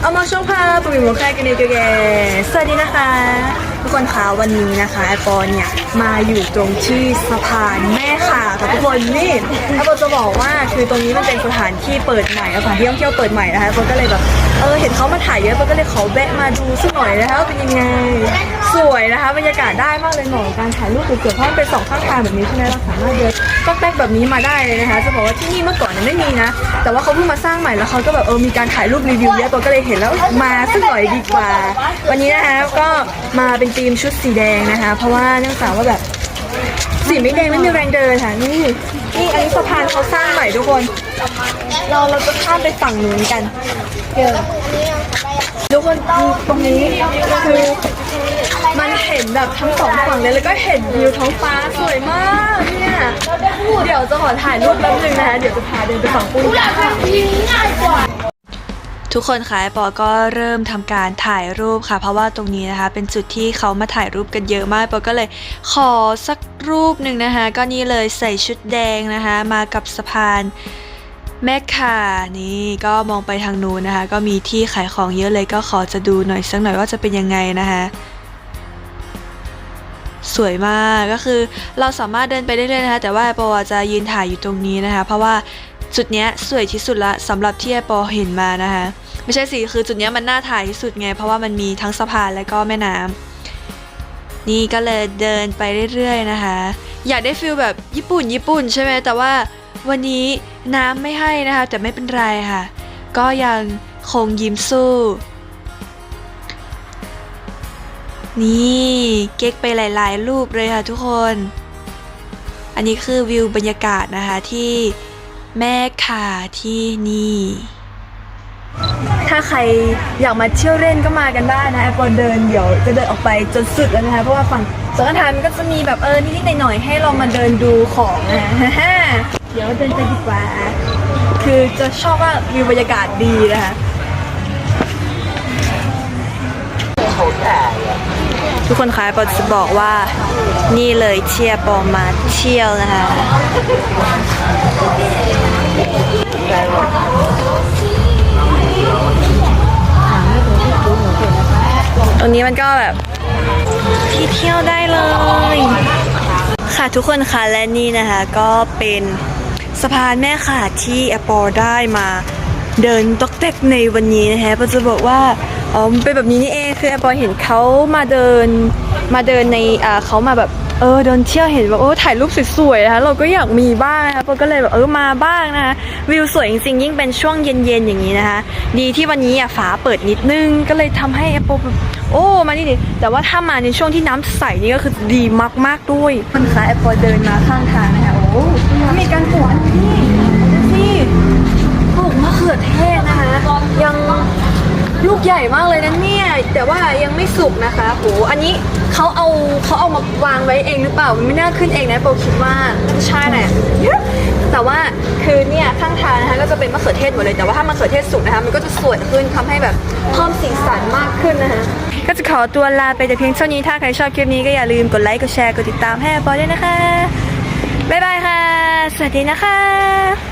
เอามาช่องพาปุยหมูแค่กันเองแกสวัสดีนะคะ ทุกคนคะวันนี้นะคะไอปอนเนี่ยมาอยู่ตรงที่สะพานแม่ขาค่ะทุกคนนี่ไอปอนจะบอกว่าคือตรงนี้มันเป็นสถานที่เปิดใหม่สถานที่ท่องเที่ยวเปิดใหม่นะคะไอปอนก็เลยแบบ เออเห็นเขามาถ่ายเยอะก็เลยขอแวะมาดูสักหน่อยนะคะว่าเป็นยังไง สวยนะคะบรรยากาศได้มากเลยเหมาะกับการถ่ายรูปสวยๆเพราะมันเป็นสองข้างทางแบบนี้ใช่ไหมเราสามารถเดินก็แป๊กแบบนี้มาได้เลยนะคะจะบอกว่าที่นี่เมื่อก่อนเนี่ยไม่มีนะ แต่ว่าเขาเพิ่งมาสร้างใหม่แล้วเขาก็แบบเออมีการถ่ายรูปรีวิวเยอะตัวก็เลยเห็นแล้วมาสักหน่อยดีกว่า วันนี้นะคะก็มาเป็นธีมชุดสีแดงนะคะ เพราะว่าเนื่องจากว่าแบบ สีไม่แดงไม่มีแรงเดินค่ะนี่นี่อันนี้สะพานเขาสร้างใหม่ทุกคน เราเราจะข้ามไปฝั่งนู้นกันเดี๋ยวทุกคนตรงนี้คือมันเห็นแบบทั้งสองฝั่งเลยแล้วก็เห็นวิวท้องฟ้าสวยมากเนี่ยเดี๋ยวจะขอถ่ายรูปแป๊บนึงนะคะเดี๋ยวจะพาเดินไปฝั่งปุ้ย ทุกคนคะปอก็เริ่มทำการถ่ายรูปค่ะ เพราะว่าตรงนี้นะคะ เป็นจุดที่เขามาถ่ายรูปกันเยอะมากปอก็เลยขอสักรูปหนึ่งนะคะ ก็นี่เลยใส่ชุดแดงนะคะ มากับสะพานแม่ค่ะนี่ก็มองไปทางนู้นนะคะ ก็มีที่ขายของเยอะเลยก็ขอจะดูหน่อยสักหน่อยว่าจะเป็นยังไงนะคะสวยมากก็คือเราสามารถเดินไปได้เลยนะคะ แต่ว่าแอปอจะยืนถ่ายอยู่ตรงนี้นะคะ เพราะว่าจุดนี้สวยที่สุดละสำหรับที่แอปเปอเห็นมานะคะ ไม่ใช่สิคือจุดนี้มันน่าถ่ายที่สุดไง เพราะว่ามันมีทั้งสะพานและก็แม่น้ำนี่ก็เลยเดินไปเรื่อยๆนะคะ อยากได้ฟิลแบบญี่ปุ่นญี่ปุ่นใช่ไหมแต่ว่าวันนี้น้ำไม่ให้นะคะ แต่ไม่เป็นไรค่ะ ก็ยังคงยิ้มสู้ นี่เก๊กไปหลายๆ รูปเลยค่ะทุกคน อันนี้คือวิวบรรยากาศนะคะที่แม่ขาที่นี่ ถ้าใครอยากมาเที่ยวเล่นก็มากันได้นะแอปเปิลเดินเดี๋ยวจะเดินออกไปจนสุดแล้วนะคะเพราะว่าฝั่งสวนทานมันก็จะมีแบบเออนิดๆหน่อยๆให้เรามาเดินดูของนะเดี๋ยวเดินไปดีกว่า คือจะชอบว่าวิวบรรยากาศดีนะคะทุกคนคะปอจะบอกว่านี่เลยเชียร์ปอมาเที่ยวนะคะ ตรงนี้มันก็แบบที่เที่ยวได้เลย ค่ะทุกคนคะและนี่นะคะ ก็เป็นสะพานแม่ขาดที่แอปเปลได้มาเดินตอกแตกในวันนี้นะคะเราจะบอกว่าอ๋อมันเป็นแบบนี้นี่เองคือแอปเปลเห็นเขามาเดินมาเดินในอ่าเขามาแบบ เออเดินเที่ยวเห็นแบบโอ้ถ่ายรูปสวยๆนะคะเราก็อยากมีบ้างนะคะปอก็เลยแบบเออมาบ้างนะคะวิวสวยจริงๆยิ่งเป็นช่วงเย็นๆอย่างนี้นะคะ ดีที่วันนี้อะฝาเปิดนิดนึงก็เลยทำให้แอปเปลแบบโอ้มานี่ดิแต่ว่าถ้ามาในช่วงที่น้ำใสนี่ก็คือดีมากๆด้วยมันคะแอปเปลเดินมาข้างทางนะคะโอ้มีการปลูกอันนี้ดูสิปลูกมะเขือเทศนะคะยัง ลูกใหญ่มากเลยนะเนี่ยแต่ว่ายังไม่สุกนะคะโหอันนี้เขาเอาเขาเอามาวางไว้เองหรือเปล่ามันไม่น่าขึ้นเองนะโปคิดว่าไม่ใช่แหละแต่ว่าคือเนี่ยข้างทางนะคะก็จะเป็นมะเขือเทศหมดเลยแต่ว่าถ้ามะเขือเทศสุกนะคะมันก็จะสวยขึ้นทำให้แบบเพิ่มสีสันมากขึ้นนะคะก็จะขอตัวลาไปแต่เพียงเท่านี้ถ้าใครชอบคลิปนี้ก็อย่าลืมกดไลค์กดแชร์กดติดตามให้ปอด้วยนะคะบ๊ายบายค่ะ สวัสดีนะคะ